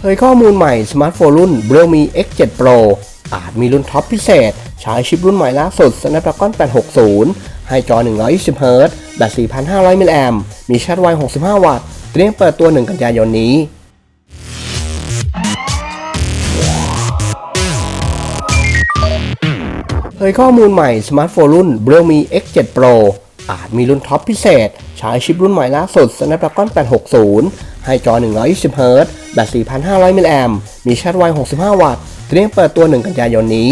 เผยข้อมูลใหม่สมาร์ทโฟนรุ่น Realme X7 Pro อาจมีรุ่นท็อปพิเศษ ใช้ชิปรุ่นใหม่ล่าสุด Snapdragon 860 ให้จอ 120 Hz แบต 4,500 มิลลิแอมมีชาร์จไว 65 วัตต์ เตรียมเปิดตัว 1 กันยายนนี้ เผยข้อมูลใหม่สมาร์ทโฟนรุ่น Realme X7 Pro อาจมีรุ่นท็อปพิเศษ ใช้ชิปรุ่นใหม่ล่าสุด Snapdragon 860 ให้จอ 120 Hz แบต 4,500 มิลลิแอมมีชาร์จไว 65 วัตต์เตรียมเปิดตัว 1 กันยายนนี้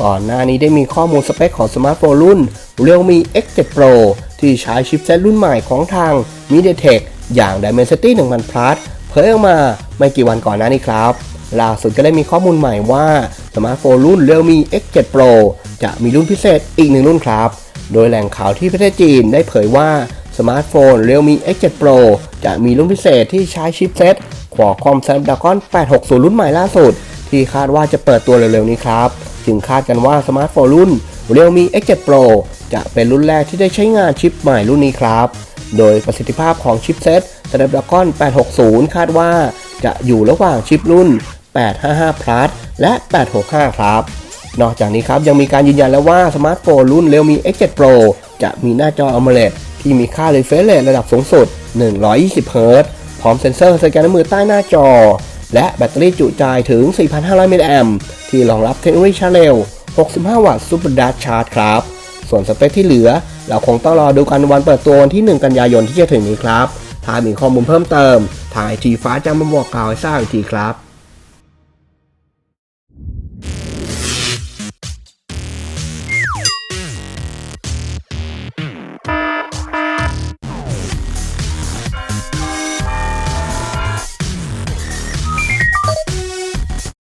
ก่อนหน้านี้ได้มีข้อมูลสเปคของสมาร์ทโฟนรุ่น Realme X7 Pro ที่ใช้ชิปเซตรุ่นใหม่ของทาง MediaTek อย่าง Dimensity 1000 Plus เผยออกมาไม่กี่วันก่อนหน้านี้ครับล่าสุดก็ได้มีข้อมูลใหม่ว่า สมาร์ทโฟนรุ่น Realme X7 Pro จะมีรุ่นพิเศษอีกหนึ่งรุ่นครับ โดยแหล่งข่าวที่ประเทศจีนได้เผยว่าสมาร์ทโฟน Realme X7 Pro จะมีรุ่นพิเศษที่ใช้ชิปเซต Qualcomm Snapdragon 860 รุ่นใหม่ล่าสุด ที่คาดว่าจะเปิดตัวเร็วๆนี้ครับ จึงคาดกันว่าสมาร์ทโฟนรุ่น Realme X7 Pro จะเป็นรุ่นแรกที่ได้ใช้งานชิปใหม่รุ่นนี้ครับ โดยประสิทธิภาพของชิปเซต Snapdragon 860 คาดว่าจะอยู่ระหว่างชิปรุ่น 855 Plus และ 865 ครับ นอกจากนี้ครับยังมีการยืนยันแล้วว่าสมาร์ทโฟนรุ่น Realme X7 Pro จะมีหน้าจอ AMOLED ที่มีค่า refresh rate ระดับสูงสุด 120 Hz พร้อมเซ็นเซอร์สแกนมือใต้หน้าจอ และแบตเตอรี่จุใจถึง 4,500มิลลิแอมที่รองรับเทคโนโลยีชาร์จเร็ว 65 วัตต์ Super Dart Charge ครับ ส่วนสเปคที่เหลือ เราคงต้องรอดูกันวันเปิดตัววันที่ 1 กันยายนที่จะถึงนี้ครับ ถ้ามีข้อมูลเพิ่มเติม ทางไอจีฟ้าจะมาบอกกล่าวให้ทราบอีกทีครับ